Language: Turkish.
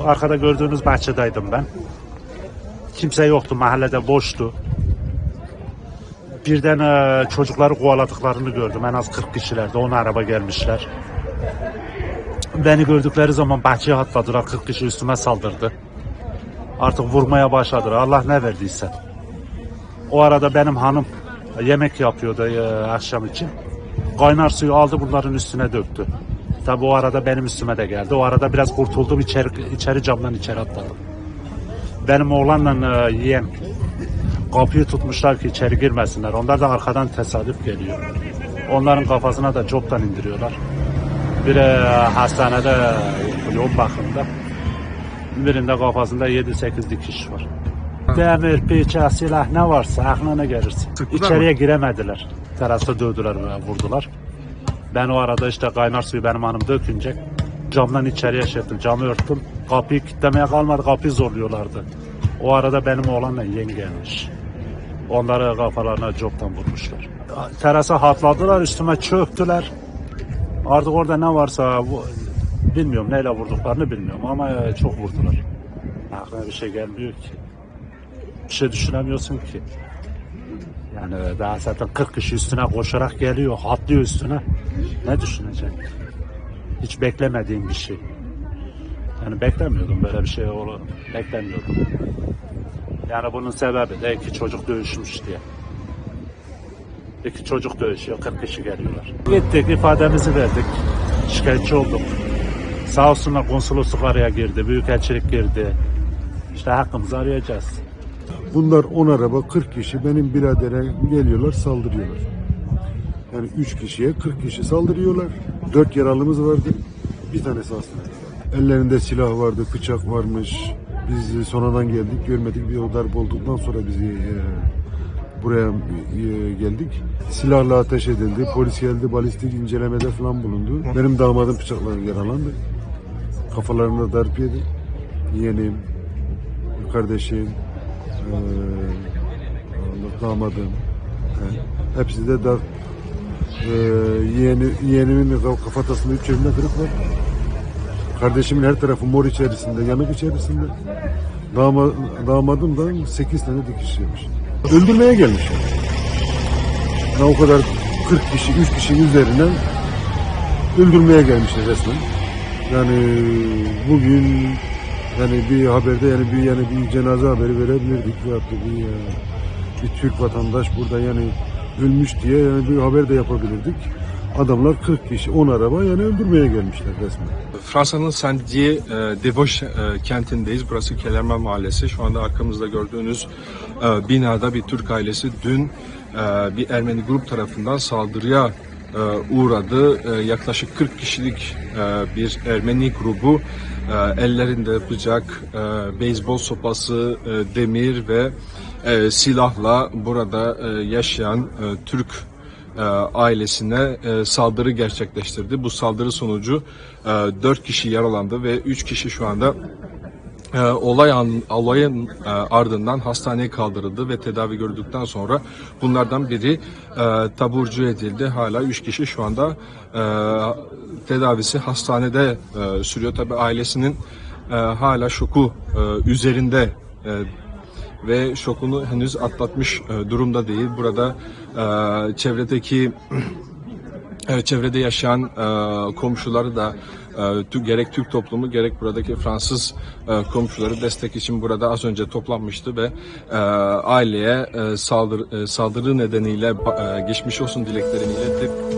Arkada gördüğünüz bahçedeydim ben. Kimse yoktu, mahallede boştu. Birden e, çocukları kovaladıklarını gördüm. En az 40 kişilerdi. 10 araba gelmişler. Beni gördükleri zaman bahçeye atladılar. 40 kişi üstüme saldırdı. Artık vurmaya başladılar. Allah ne verdiyse. O arada benim hanım yemek yapıyordu e, akşam için. Kaynar suyu aldı bunların üstüne döktü. Tabi o arada benim üstüme de geldi. O arada biraz kurtuldum içeri, içeri camdan içeri atladım. Benim oğlanla e, yeğen kapıyı tutmuşlar ki içeri girmesinler. Onlar da arkadan tesadüf geliyor. Onların kafasına da coptan indiriyorlar. Biri hastanede yoğun bakımda. Birinde kafasında 7-8 dikiş var. Demir, bıçak, silah ne varsa aklına ne gelirse. Sıktılar İçeriye giremediler. Terasta dövdüler vurdular. Ben o arada işte kaynar suyu benim hanım dökünce camdan içeriye şey ettim. Camı örttüm. Kapıyı kilitlemeye kalmadı. Kapıyı zorluyorlardı. O arada benim oğlanla yeğen gelmiş. Onları kafalarına coptan vurmuşlar. Terasa hatladılar. Üstüme çöktüler. Artık orada ne varsa bilmiyorum neyle vurduklarını bilmiyorum ama e, çok vurdular. Aklına bir şey gelmiyor ki. Bir şey düşünemiyorsun ki. Yani daha zaten 40 kişi üstüne koşarak geliyor, atlıyor üstüne. Ne düşünecek? Hiç beklemediğim bir şey. Yani beklemiyordum böyle bir şey olur. Beklemiyordum. Yani bunun sebebi de iki çocuk dövüşmüş diye. İki çocuk dövüşüyor, 40 kişi geliyorlar. Gittik, ifademizi verdik. Şikayetçi olduk. Sağ olsunlar konsolosluk araya girdi, büyükelçilik girdi. İşte hakkımızı arayacağız. Bunlar 10 araba 40 kişi benim biradere geliyorlar saldırıyorlar. Yani 3 kişiye 40 kişi saldırıyorlar. 4 yaralımız vardı. Bir tanesi hastanede. Ellerinde silah vardı, bıçak varmış. Biz sonradan geldik, görmedik. Bir o darp olduktan sonra bizi e, buraya e, geldik. Silahla ateş edildi. Polis geldi, balistik incelemede falan bulundu. Benim damadım bıçakla yaralandı. Kafalarında darp yedi. Yeğenim, kardeşim, ee, damadım. He. Hepsi de da e, yeğeni, yeğenimin kaf- kafatasında üç yerinde kırık var. Kardeşimin her tarafı mor içerisinde, yanık içerisinde. Dama, damadım da sekiz tane dikiş yemiş. Öldürmeye gelmiş. Ya o kadar 40 kişi, 3 kişinin üzerine öldürmeye gelmişler resmen. Yani bugün yani bir haberde yani bir yani bir cenaze haberi verebilirdik da bir, e, bir Türk vatandaş burada yani ölmüş diye yani bir haber de yapabilirdik. Adamlar 40 kişi 10 araba yani öldürmeye gelmişler resmen. Fransa'nın Saint-Dié e, Devoş e, kentindeyiz. Burası Kelerman Mahallesi. Şu anda arkamızda gördüğünüz e, binada bir Türk ailesi dün e, bir Ermeni grup tarafından saldırıya e, uğradı. E, yaklaşık 40 kişilik e, bir Ermeni grubu e, ellerinde bıçak, e, beyzbol sopası, e, demir ve e, silahla burada e, yaşayan e, Türk e, ailesine e, saldırı gerçekleştirdi. Bu saldırı sonucu e, 4 kişi yaralandı ve 3 kişi şu anda e, olay an, olayın e, ardından hastaneye kaldırıldı ve tedavi gördükten sonra bunlardan biri e, taburcu edildi. Hala 3 kişi şu anda e, tedavisi hastanede e, sürüyor. Tabi ailesinin e, hala şoku e, üzerinde e, ve şokunu henüz atlatmış e, durumda değil. Burada e, çevredeki Evet, çevrede yaşayan e, komşuları da e, gerek Türk toplumu gerek buradaki Fransız e, komşuları destek için burada az önce toplanmıştı ve e, aileye e, saldır, e, saldırı nedeniyle e, geçmiş olsun dileklerini iletti.